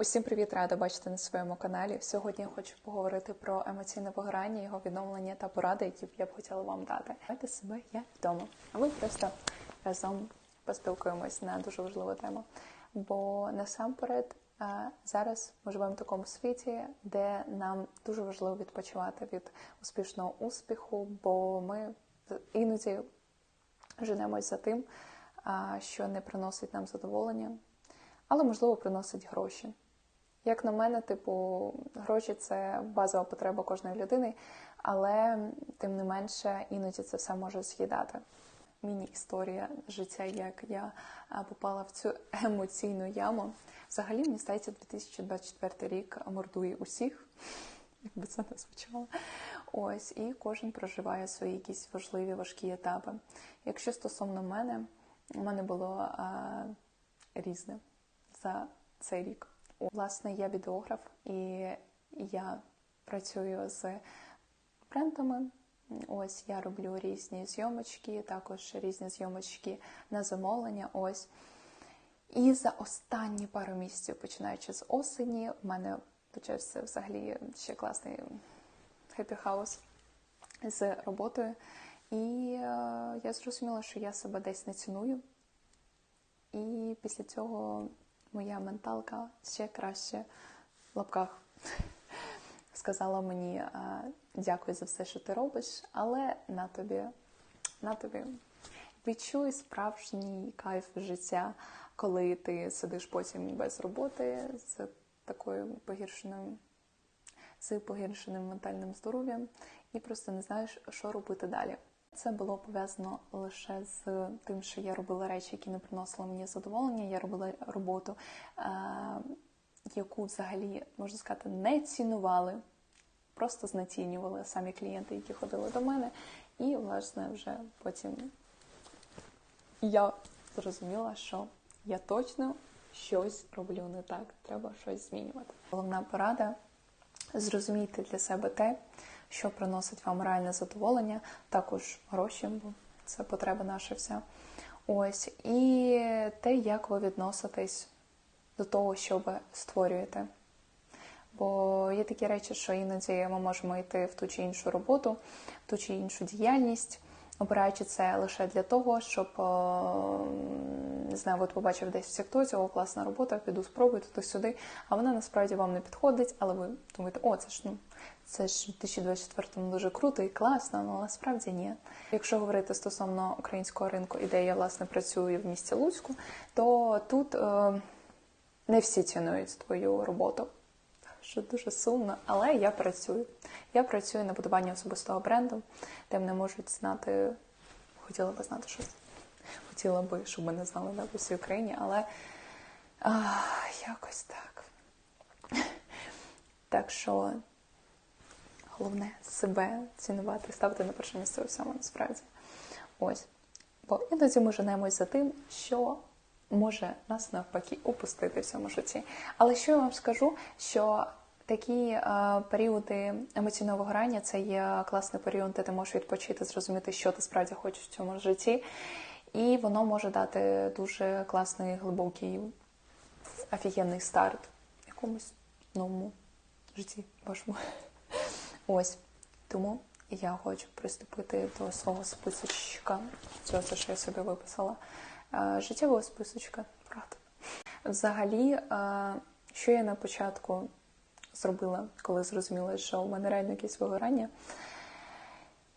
Усім привіт, рада бачити на своєму каналі. Сьогодні я хочу поговорити про емоційне вигорання, його відновлення та поради, які б я б хотіла вам дати. Давайте себе я вдома. А ми просто разом поспілкуємось на дуже важливу тему. Бо насамперед е, зараз ми живемо в такому світі, де нам дуже важливо відпочивати від успішного успіху, бо ми іноді женемось за тим, що не приносить нам задоволення, але можливо приносить гроші. Як на мене, типу, гроші це базова потреба кожної людини, але тим не менше іноді це все може з'їдати. Міні-історія життя, як я попала в цю емоційну яму. Взагалі, мені здається, 2024 рік мордує усіх, як би це не звучало. Ось, і кожен проживає свої якісь важливі важкі етапи. Якщо стосовно мене, у мене було а, різне за цей рік. Власне, я відеограф, і я працюю з брендами. Ось я роблю різні зйомочки, також різні зйомочки на замовлення. Ось. І за останні пару місяців, починаючи з осені, в мене почався взагалі ще класний хеппі хаус з роботою. І е, я зрозуміла, що я себе десь не ціную. І після цього моя менталка ще краще в лапках сказала мені дякую за все, що ти робиш, але на тобі, на тобі відчуй справжній кайф життя, коли ти сидиш потім без роботи з такою погіршеною, з погіршеним ментальним здоров'ям і просто не знаєш, що робити далі. Це було пов'язано лише з тим, що я робила речі, які не приносили мені задоволення. Я робила роботу, е, яку взагалі можна сказати не цінували, просто знецінювали самі клієнти, які ходили до мене. І, власне, вже потім я зрозуміла, що я точно щось роблю не так. Треба щось змінювати. Головна порада зрозумійте для себе те що приносить вам реальне задоволення, також гроші, бо це потреба наша вся. Ось, і те, як ви відноситесь до того, що ви створюєте. Бо є такі речі, що іноді ми можемо йти в ту чи іншу роботу, в ту чи іншу діяльність, обираючи це лише для того, щоб не знаю, от побачив десь в Тіктоці, о, класна робота, піду спробую туди-сюди, а вона насправді вам не підходить, але ви думаєте, о, це ж ну це ж в 2024-му дуже круто і класно, але насправді ні. Якщо говорити стосовно українського ринку, і де я власне працюю в місті Луцьку, то тут е, не всі цінують твою роботу. Що дуже сумно, але я працюю. Я працюю на будуванні особистого бренду, де мене можуть знати, хотіла би знати щось. Хотіла би, щоб мене знали на всій Україні, але а, якось так. Так що головне себе цінувати, ставити на перше місце у всьому насправді. Ось. Бо іноді ми женемось за тим, що може нас навпаки упустити в цьому житті. Але що я вам скажу, що такі е, періоди емоційного вигорання це є класний період, де ти можеш відпочити, зрозуміти, що ти справді хочеш в цьому житті. І воно може дати дуже класний, глибокий, офігенний старт якомусь новому житті вашому. Ось. Тому я хочу приступити до свого списочка. Це все, що я собі виписала. Е, життєвого списочка, правда. Взагалі, е, що я на початку зробила, коли зрозуміла, що у мене реально якесь вигорання.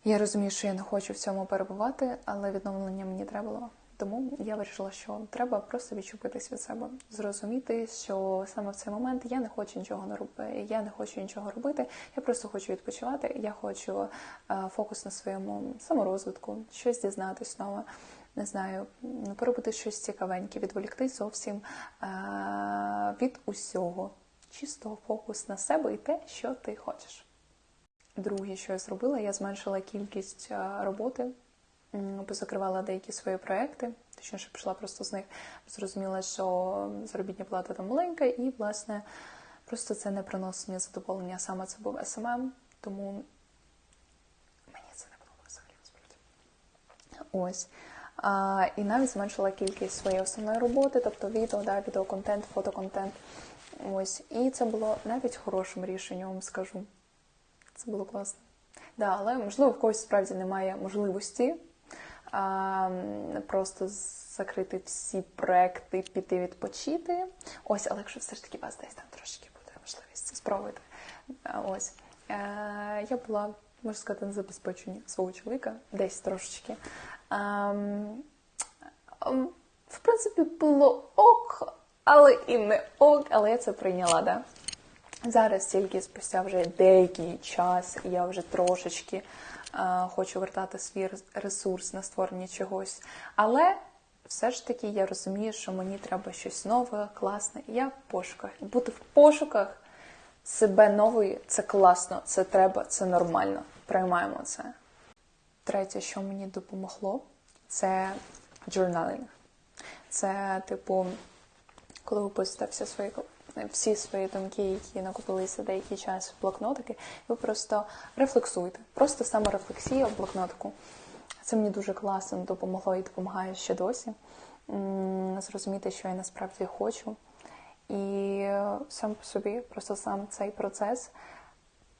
Я розумію, що я не хочу в цьому перебувати, але відновлення мені треба було. Тому я вирішила, що треба просто відчупитись від себе, зрозуміти, що саме в цей момент я не хочу нічого не робити, я не хочу нічого робити. Я просто хочу відпочивати. Я хочу е, фокус на своєму саморозвитку, щось дізнатись нове. Не знаю, поробити щось цікавеньке, відволіктись зовсім е, від усього, чисто фокус на себе і те, що ти хочеш. Друге, що я зробила, я зменшила кількість е, роботи позакривала деякі свої проекти, точніше пішла просто з них, зрозуміла, що заробітня плата там маленька, і, власне, просто це не приносить мені задоволення. Саме це був СММ, тому мені це не подобалося взагалі насправді. Ось. А, І навіть зменшила кількість своєї основної роботи, тобто відео, да, відеоконтент, фотоконтент. Ось, і це було навіть хорошим рішенням, скажу. Це було класно. Да, але можливо в когось справді немає можливості просто закрити всі проекти, піти відпочити. Ось, але якщо все ж таки вас десь там трошки буде можливість це спробуйте. Ось е, я була, можна сказати, на забезпеченні свого чоловіка, десь трошечки. В принципі, було ок, але і не ок, але я це прийняла, да. Зараз тільки спустя вже деякий час я вже трошечки е, хочу вертати свій ресурс на створення чогось. Але все ж таки я розумію, що мені треба щось нове, класне. Я в пошуках. Бути в пошуках себе нової це класно, це треба, це нормально. Приймаємо це. Третє, що мені допомогло, це journaling. Це, типу, коли ви пишете всі свої всі свої думки, які накопилися деякий час в блокнотики, ви просто рефлексуєте. Просто саморефлексія в блокнотику. Це мені дуже класно допомогло і допомагає ще досі. Зрозуміти, що я насправді хочу. І сам по собі, просто сам цей процес,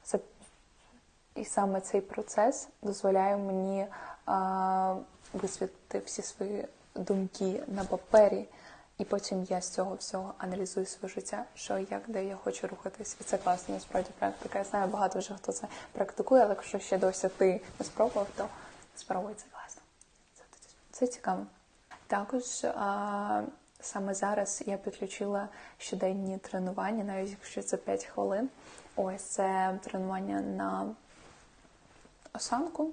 це, і саме цей процес дозволяє мені висвітлити всі свої думки на папері. І потім я з цього всього аналізую своє життя, що як, де я хочу рухатись. І це класно, насправді практика. Я знаю, багато вже хто це практикує, але якщо ще досі ти не спробував, то спробуй це класно. Це, це цікаво. Також а, саме зараз я підключила щоденні тренування, навіть якщо це 5 хвилин. Ось це тренування на осанку,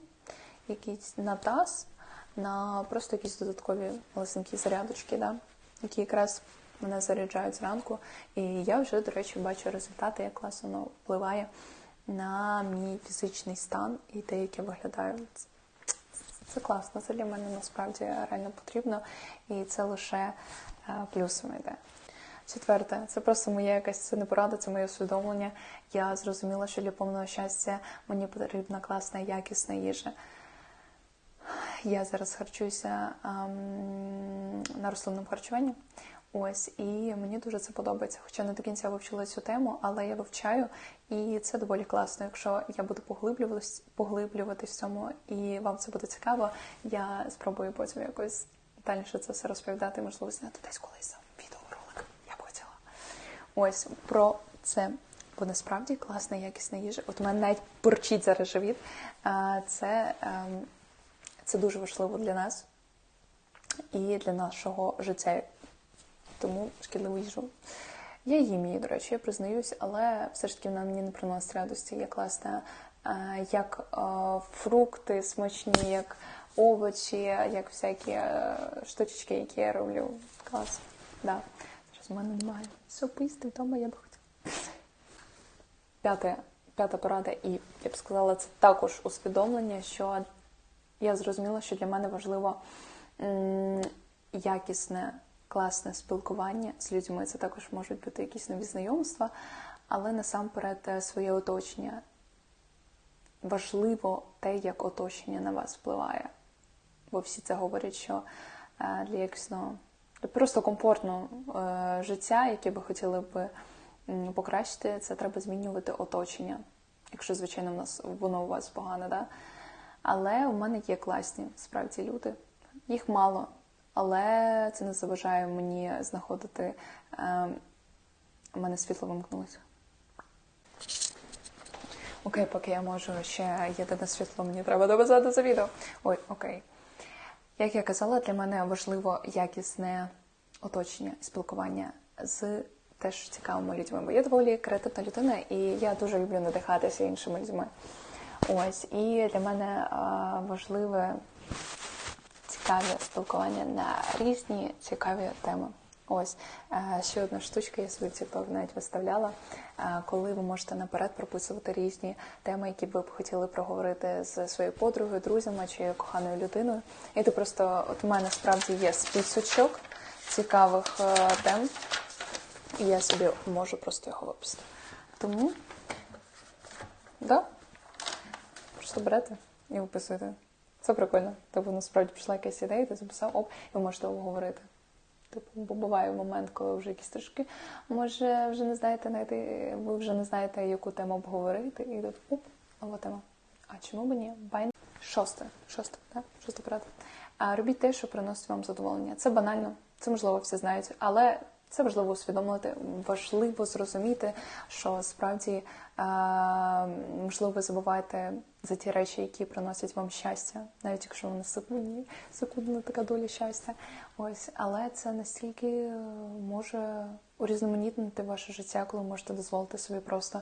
якісь на таз, на просто якісь додаткові малесенькі зарядочки. Да? Які якраз мене заряджають зранку. І я вже, до речі, бачу результати, як класно воно впливає на мій фізичний стан і те, як я виглядаю. Це класно, це для мене насправді реально потрібно, і це лише е, плюсом йде. Четверте, це просто моя якась це не порада, це моє усвідомлення. Я зрозуміла, що для повного щастя мені потрібна класна, якісна їжа. Я зараз харчуюся на рослинному харчуванні. Ось, і мені дуже це подобається. Хоча не до кінця вивчила цю тему, але я вивчаю, і це доволі класно. Якщо я буду поглиблюватись, поглиблюватись в цьому, і вам це буде цікаво, я спробую потім якось детальніше це все розповідати, можливо, зняти десь колись відеоролик. Я б хотіла. Ось про це. Бо насправді класна якісна їжа. От у мене навіть порчить зараз живіт. Це ем, це дуже важливо для нас і для нашого життя. Тому шкідливу їжу. Я їм її, до речі, я признаюсь, але все ж таки вона мені не приносить радості. Є класна, е, як е, фрукти смачні, як овочі, як всякі е, штучки, які я роблю. Клас. Да. Зараз у мене немає. Все поїсти вдома я би хотіла. П'яте, п'ята порада, і я б сказала, це також усвідомлення, що я зрозуміла, що для мене важливо якісне, класне спілкування з людьми. Це також можуть бути якісь нові знайомства, але насамперед е, своє оточення. Важливо те, як оточення на вас впливає. Бо всі це говорять, що е, для якісного просто комфортного е, життя, яке би хотіли б покращити, це треба змінювати оточення. Якщо, звичайно, в нас воно у вас погане, да? Але у мене є класні справді люди. Їх мало, але це не заважає мені знаходити. У мене світло вимкнулося. Окей, поки я можу ще єдине світло, мені треба дописати це відео. Ой, окей. Як я казала, для мене важливо якісне оточення спілкування з теж цікавими людьми. Бо я доволі креативна людина, і я дуже люблю надихатися іншими людьми. Ось і для мене важливе цікаве спілкування на різні цікаві теми. Ось ще одна штучка, я свій TikTok навіть виставляла, коли ви можете наперед прописувати різні теми, які ви б хотіли проговорити з своєю подругою, друзями чи коханою людиною. І ти просто от у мене справді є списочок цікавих тем, і я собі можу просто його виписати. Тому, да. Просто берете і виписуєте. Це прикольно. Тобто насправді прийшла якась ідея, ти записав, оп, і ви можете обговорити. Типу, бо буває момент, коли вже якісь трошки, може, вже не знаєте знайти, ви вже не знаєте, яку тему обговорити, і тут оп, нова тема. А чому б ні? Байн. Шосте, шосте, так? Шосте порада. А робіть те, що приносить вам задоволення. Це банально, це можливо всі знають, але це важливо усвідомити, важливо зрозуміти, що справді е, можливо ви забуваєте за ті речі, які приносять вам щастя, навіть якщо вони секундні, секундна така доля щастя. Ось, але це настільки е, може урізноманітнити ваше життя, коли можете дозволити собі просто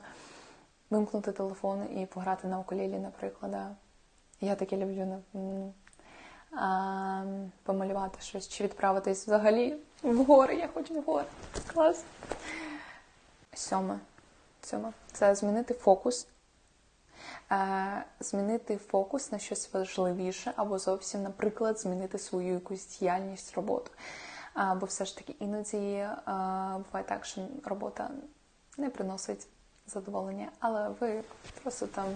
вимкнути телефон і пограти на укулелі, наприклад. Я таке люблю. Помалювати щось чи відправитись взагалі в гори. Я хочу в гори. Клас. Сьоме. Сьоме. Це змінити фокус. Е, змінити фокус на щось важливіше, або зовсім, наприклад, змінити свою якусь діяльність, роботу. Бо все ж таки іноді е, буває так, що робота не приносить задоволення, але ви просто там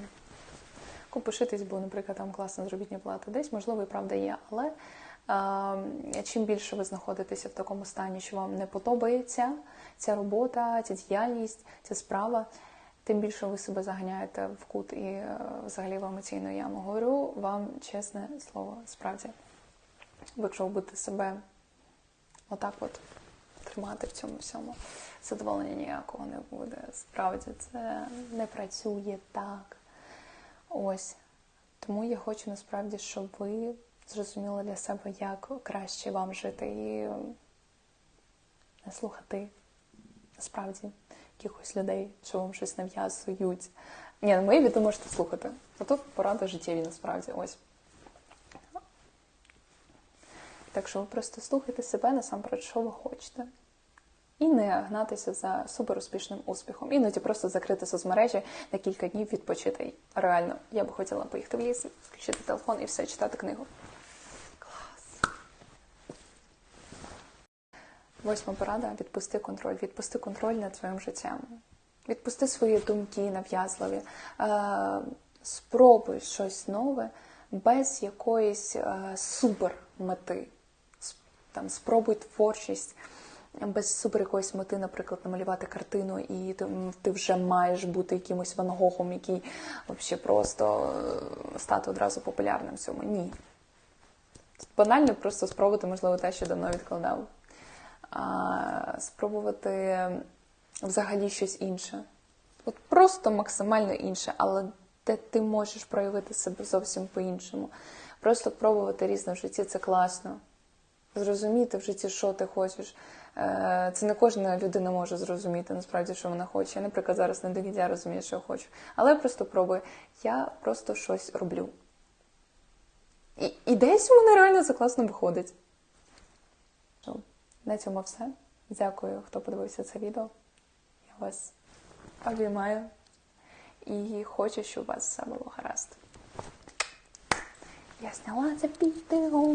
купишитись, бо, наприклад, там класна заробітня плата десь, можливо, і правда є. Але е, чим більше ви знаходитеся в такому стані, що вам не подобається ця робота, ця діяльність, ця справа, тим більше ви себе заганяєте в кут і е, взагалі в емоційну яму. Говорю вам чесне слово, справді. Якщо ви будете себе отак от тримати в цьому всьому, задоволення ніякого не буде. Справді це не працює так. Ось. Тому я хочу насправді, щоб ви зрозуміли для себе, як краще вам жити і не слухати насправді якихось людей, що вам щось нав'язують. Ні, ну мої відео можете слухати. А тут поради життєві насправді. Ось. Так що ви просто слухайте себе насамперед, що ви хочете. І не гнатися за суперуспішним успіхом. Іноді просто закрити соцмережі на кілька днів відпочити. Реально, я би хотіла поїхати в ліс, включити телефон і все, читати книгу. Восьма порада відпусти контроль. Відпусти контроль над своїм життям. Відпусти свої думки нав'язливі. Е, спробуй щось нове без якоїсь е, супер мети. Там, спробуй творчість без супер якоїсь мети, наприклад, намалювати картину, і ти, вже маєш бути якимось Ван Гогом, який взагалі просто е, стати одразу популярним в цьому. Ні. Банально просто спробувати, можливо, те, що давно відкладав. А, спробувати взагалі щось інше. От просто максимально інше, але де ти можеш проявити себе зовсім по-іншому. Просто пробувати різне в житті це класно. Зрозуміти в житті, що ти хочеш. Е, Це не кожна людина може зрозуміти насправді, що вона хоче. Я, наприклад, зараз не до кінця розумію, що я хочу. Але я просто пробую. Я просто щось роблю. І, і десь у реально це класно виходить. На цьому все. Дякую, хто подивився це відео. Я вас обіймаю і хочу, щоб у вас все було гаразд. Я зняла це відео.